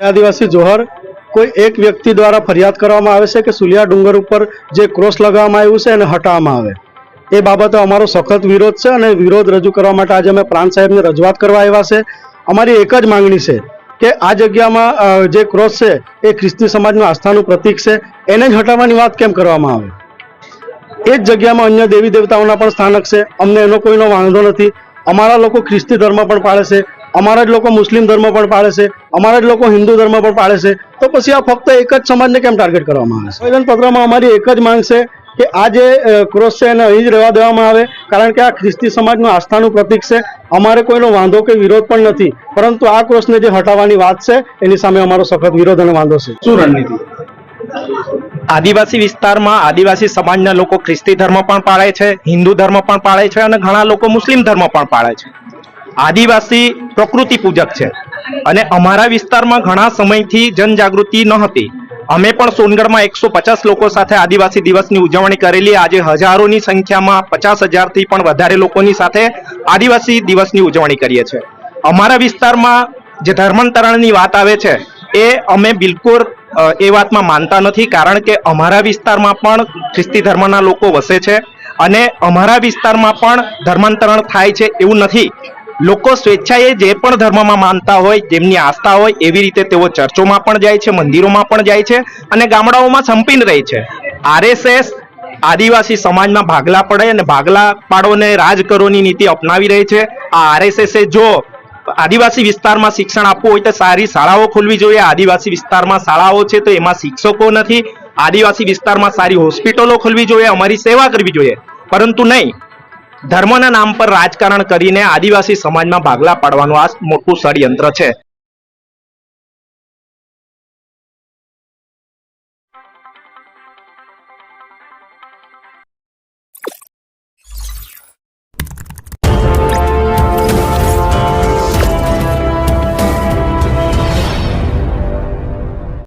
આદિવાસી જોહર કોઈ એક વ્યક્તિ દ્વારા ફરિયાદ કરવામાં આવે છે કે સુલિયા ડુંગર ઉપર જે ક્રોસ લગાવવામાં આવ્યું છે એને હટાવવામાં આવે? એ બાબતે અમારો સખત વિરોધ છે અને વિરોધ રજૂ કરવા માટે આજે અમે પ્રાંત સાહેબને રજૂઆત કરવા આવ્યા છે. અમારી એક જ માંગણી છે કે આ જગ્યામાં જે ક્રોસ છે એ ખ્રિસ્તી સમાજનું આસ્થાનું પ્રતીક છે. એને જ હટાવવાની વાત કેમ કરવામાં આવે? એ જ જગ્યામાં અન્ય દેવી દેવતાઓના પણ સ્થાનક છે. અમને એનો કોઈનો વાંધો નથી. અમારા લોકો ખ્રિસ્તી ધર્મ પણ પાળે છે. અમારા જ લોકો મુસ્લિમ ધર્મ પણ પાળે છે અમારા જ લોકો હિન્દુ ધર્મ પણ પાળે છે તો પછી આ ફક્ત એક જ સમાજને કેમ ટાર્ગેટ કરવામાં આવે છે? પત્રમાં અમારી એક જ માંગ છે કે આ જે ક્રોસ છે એને અહીં જ રહેવા દેવામાં આવે કારણ કે આ ખ્રિસ્તી સમાજનું આસ્થાનું પ્રતીક છે. અમારે કોઈનો વાંધો કે વિરોધ પણ નથી પરંતુ આ ક્રોસને જે હટાવવાની વાત છે એની સામે અમારો સખત વિરોધ અને વાંધો છે. શું રણનીતિ? આદિવાસી વિસ્તારમાં આદિવાસી સમાજના લોકો ખ્રિસ્તી ધર્મ પણ પાળે છે હિન્દુ ધર્મ પણ પાળે છે અને ઘણા લોકો મુસ્લિમ ધર્મ પણ પાળે છે. આદિવાસી પ્રકૃતિ પૂજક છે. અને અમારા વિસ્તારમાં ઘણા સમયથી જનજાગૃતિ ન હતી. અમે પણ સોનગઢમાં એકસો પચાસ લોકો સાથે આદિવાસી દિવસની ઉજવણી કરેલી. આજે હજારોની સંખ્યામાં પચાસ હજારથી પણ વધારે લોકોની સાથે આદિવાસી દિવસની ઉજવણી કરીએ છીએ. અમારા વિસ્તારમાં જે ધર્માંતરણની વાત આવે છે, એ અમે બિલકુલ એ વાતમાં માનતા નથી, કારણ કે અમારા વિસ્તારમાં પણ ખ્રિસ્તી ધર્મના લોકો વસે છે અને અમારા વિસ્તારમાં પણ ધર્માંતરણ થાય છે એવું નથી. લોકો સ્વેચ્છાએ જે પણ ધર્મમાં માનતા હોય, જેમની આસ્થા હોય, એવી રીતે તેઓ ચર્ચોમાં પણ જાય છે, મંદિરોમાં પણ જાય છે અને ગામડાઓમાં સંપીન રહે છે. આરએસએસ આદિવાસી સમાજમાં ભાગલા પડે અને ભાગલા પાડોને રાજ કરોની નીતિ અપનાવી રહી છે. આ આરએસએસે જો આદિવાસી વિસ્તારમાં શિક્ષણ આપવું હોય તો સારી શાળાઓ ખોલવી જોઈએ. આદિવાસી વિસ્તારમાં શાળાઓ છે તો એમાં શિક્ષકો નથી. આદિવાસી વિસ્તારમાં સારી હોસ્પિટલો ખોલવી જોઈએ. અમારી સેવા કરવી જોઈએ. પરંતુ નહીં. ધર્મના નામ પર રાજકારણ કરીને આદિવાસી સમાજમાં ભાગલા પાડવાનું આ મોટું ષડયંત્ર છે.